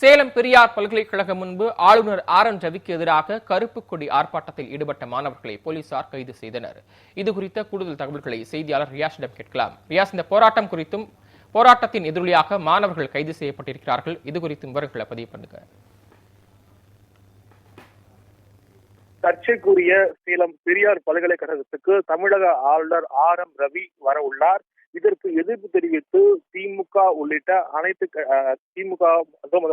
சேலம் பெரியார் பல்கலைக்கழகம் முன்பு ஆளுநர் ஆர் என் ரவிக்கு எதிராக கருப்பு கொடி ஆர்ப்பாட்டத்தில் ஈடுபட்ட மாணவர்களை போலீசார் கைது செய்தனர். இது குறித்த கூடுதல் தகவல்களை செய்தியாளர் ரியாஸிடம் கேட்கலாம். ரியாஸ் இந்த போராட்டம் குறித்தும் போராட்டத்தின் எதிரொலியாக மாணவர்கள் கைது செய்யப்பட்டிருக்கிறார்கள். இது குறித்தும் விவரங்களை பதிவு பண்ணுங்க. சர்ச்சைக்குரிய சேலம் பெரியார் பல்கலைக்கழகத்துக்கு தமிழக ஆளுநர் ஆர் எம் ரவி வர உள்ளார் இதற்கு எதிர்ப்பு தெரிவித்து திமுக உள்ளிட்ட அனைத்து அஹ், திமுக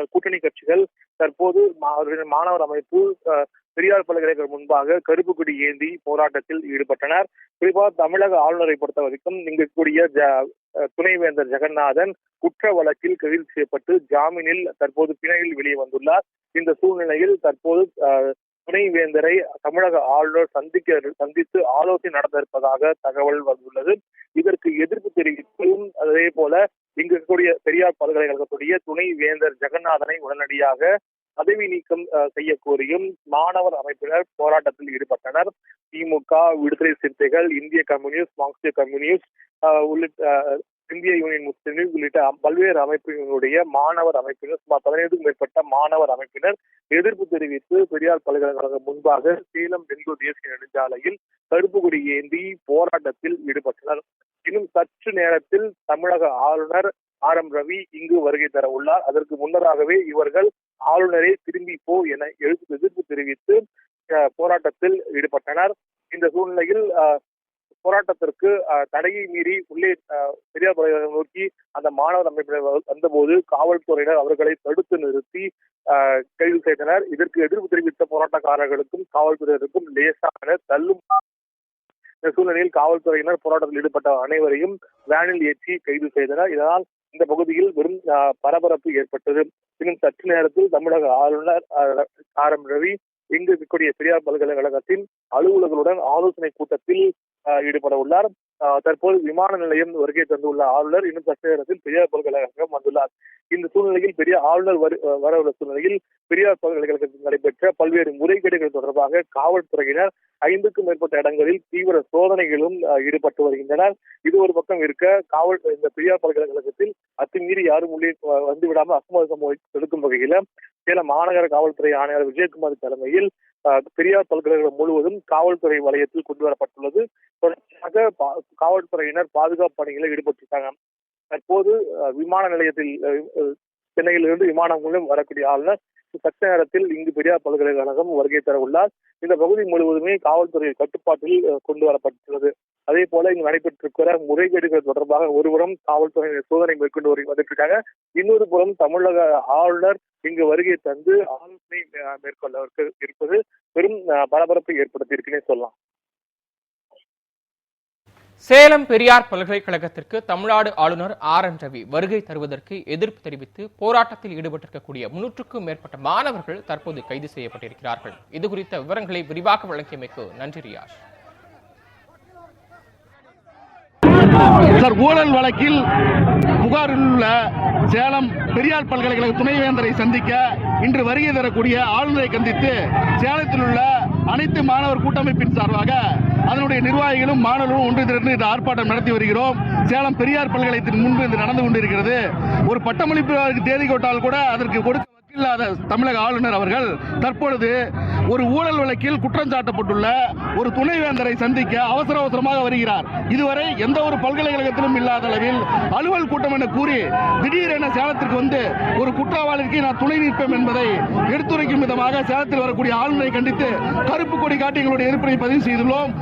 கூட்டணி கட்சிகள் தற்போது மா- மாணவர் அமைப்பு அஹ், பெரியார் பல்கலைக்கழகம் முன்பாக கருப்பு கொடி ஏந்தி போராட்டத்தில் ஈடுபட்டனர். குறிப்பாக தமிழக ஆளுநரை பொறுத்த வரைக்கும் இங்கு கூடிய ஜ- அஹ், துணைவேந்தர் ஜெகநாதன் குற்ற வழக்கில் கைது செய்யப்பட்டு ஜாமீனில் தற்போது பிணையில் வெளியே வந்துள்ளார். இந்த சூழ்நிலையில் தற்போது அஹ், துணைவேந்தரை தமிழக ஆளுநர் சந்திக்க சந்தித்து ஆலோசனை நடத்த இருப்பதாக தகவல் வந்துள்ளது. இதற்கு எதிர்ப்பு தெரிவித்தும் அதே போல இங்கு இருக்கக்கூடிய பெரியார் பல்கலைக்கழகத்துடைய துணை வேந்தர் ஜெகநாதனை உடனடியாக பதவி நீக்கம் அஹ், செய்ய கோரியும் மாணவர் அமைப்பினர் போராட்டத்தில் ஈடுபட்டனர். திமுக விடுதலை சிறுத்தைகள் இந்திய கம்யூனிஸ்ட் மார்க்சிய கம்யூனிஸ்ட் உள்ளிட்ட அஹ், இந்திய யூனியன் முஸ்லிம் லீக் உள்ளிட்ட பல்வேறு அமைப்பினுடைய மாணவர் அமைப்பினர் சுமார் பதினைந்துக்கும் மேற்பட்ட மாணவர் அமைப்பினர் எதிர்ப்பு தெரிவித்து பெரியார் பல்கலைக்கழகம் முன்பாக சேலம் பெங்களூர் தேசிய நெடுஞ்சாலையில் கருப்பு கொடி ஏந்தி போராட்டத்தில் ஈடுபட்டனர். இன்னும் சற்று நேரத்தில் தமிழக ஆளுநர் ஆர் எம் ரவி இங்கு வருகை தர உள்ளார். அதற்கு முன்னதாகவே இவர்கள் ஆளுநரை திரும்பி போ என எழுத்து எதிர்ப்பு தெரிவித்து அஹ், போராட்டத்தில் ஈடுபட்டனர். இந்த சூழ்நிலையில் போராட்டத்திற்கு அஹ், தடையை மீறி உள்ளே பெரியார் பல்கலைக்கழகம் நோக்கி அந்த மாணவர் அமைப்பினர் வந்தபோது காவல்துறையினர் அவர்களை தடுத்து நிறுத்தி கைது செய்தனர். இதற்கு எதிர்ப்பு தெரிவித்த போராட்டக்காரர்களுக்கும் காவல்துறையினருக்கும் லேசான தள்ளும் இந்த சூழ்நிலையில் காவல்துறையினர் போராட்டத்தில் ஈடுபட்ட அனைவரையும் வேனில் ஏற்றி கைது செய்தனர். இதனால் இந்த பகுதியில் வெறும் பரபரப்பு ஏற்பட்டது. இன்னும் சற்று நேரத்தில் தமிழக ஆளுநர் ஆர். எம். ரவி இங்கு இருக்கக்கூடிய பெரியார் பல்கலைக்கழகத்தின் அலுவலர்களுடன் ஆலோசனை கூட்டத்தில் ஈடுபட உள்ளார். தற்போது விமான நிலையம் வருகை தந்துள்ள ஆளுநர் இன்னும் சற்று நேரத்தில் பெரியார் பல்கலைக்கழகம் வந்துள்ளார். இந்த சூழ்நிலையில் பெரிய ஆளுநர் வரு- வர உள்ள சூழ்நிலையில் பெரியார் பல்கலைக்கழகத்தில் நடைபெற்ற பல்வேறு முறைகேடுகள் தொடர்பாக காவல்துறையினர் ஐந்துக்கும் மேற்பட்ட இடங்களில் தீவிர சோதனைகளும் அஹ், ஈடுபட்டு வருகின்றனர். இது ஒரு பக்கம் இருக்க காவல் இந்த பெரியார் பல்கலைக்கழகத்தில் அத்துமீறி யாரும் உள்ளே வந்துவிடாமல் வந்து விடாமல் தடுக்கும் வகையில் சேலம் மாநகர காவல்துறை ஆணையர் விஜயகுமார் தலைமையில் பெரியார் பல்கலைக்கழகம் முழுவதும் காவல்துறை வலயத்தில் கொண்டு வரப்பட்டுள்ளது. தொடர்ச்சியாக பா- காவல்துறையினர் பாதுகாப்பு பணிகளில் ஈடுபட்டிருக்காங்க. தற்போது அஹ், விமான நிலையத்தில் சென்னையிலிருந்து விமானம் மூலம் வரக்கூடிய ஆளுநர் சட்ட நேரத்தில் இங்கு பெரியார் பல்கலைக்கழகம் வருகை தர உள்ளார் இந்த பகுதி முழுவதுமே காவல்துறை கட்டுப்பாட்டில் கொண்டு வரப்பட்டுள்ளது. அதே போல இங்கு நடைபெற்றிருக்கிற முறைகேடுகள் தொடர்பாக ஒருபுறம் காவல்துறையினர் சோதனை மேற்கொண்டு வருவதற்காக இன்னொரு புறம் தமிழக ஆளுநர் இங்கு வருகை தந்து ஆலோசனை மேற்கொள்ள இருப்பது பெரும் பரபரப்பை ஏற்படுத்தி இருக்குன்னே சொல்லலாம். சேலம் பெரியார் பல்கலைக்கழகத்திற்கு தமிழ்நாடு ஆளுநர் ஆர் என் ரவி வருகை தருவதற்கு எதிர்ப்பு தெரிவித்து போராட்டத்தில் ஈடுபட்டிருக்கக்கூடிய முன்னூற்றுக்கும் மேற்பட்ட மாணவர்கள் தற்போது கைது செய்யப்பட்டிருக்கிறார்கள். இது குறித்த விவரங்களை விரிவாக வழங்கியமைக்கு நன்றி ரியாஷ் சார் ஊழல் வழக்கில் புகாரில் உள்ள சேலம் பெரியார் பல்கலைக்கழக துணைவேந்தரை சந்திக்க இன்று வருகை தரக்கூடிய ஆளுநரை கந்தித்து சேலத்தில் உள்ள அனைத்து மாணவர் கூட்டமைப்பின் சார்பாக அதனுடைய நிர்வாகிகளும் மாணவர்களும் ஒன்று திரண்டு இந்த ஆர்ப்பாட்டம் நடத்தி வருகிறோம். சேலம் பெரியார் பல்கலைக்கழகத்தின் முன்பு இது நடந்து கொண்டிருக்கிறது. ஒரு பட்டமளிப்பு தேதி கொட்டால் கூட அதற்கு கொடுக்க இல்லாத தமிழக ஆளுநர் அவர்கள் தற்பொழுது ஒரு ஊழல் வழக்கில் குற்றம் சாட்டப்பட்டுள்ள ஒரு துணைவேந்தரை சந்திக்க அவசர அவசரமாக வருகிறார். இதுவரை எந்த ஒரு பல்கலைக்கழகத்திலும் இல்லாத அளவில் அலுவல் கூட்டம் என கூறி திடீரென சேலத்திற்கு வந்து ஒரு குற்றவாளிக்கு நான் துணை நிற்பேன் என்பதை எடுத்துரைக்கும் விதமாக சேலத்தில் வரக்கூடிய ஆளுநரை கண்டித்து கருப்பு கொடி காட்டி எங்களுடைய எதிர்ப்பினை பதிவு செய்துள்ளோம்.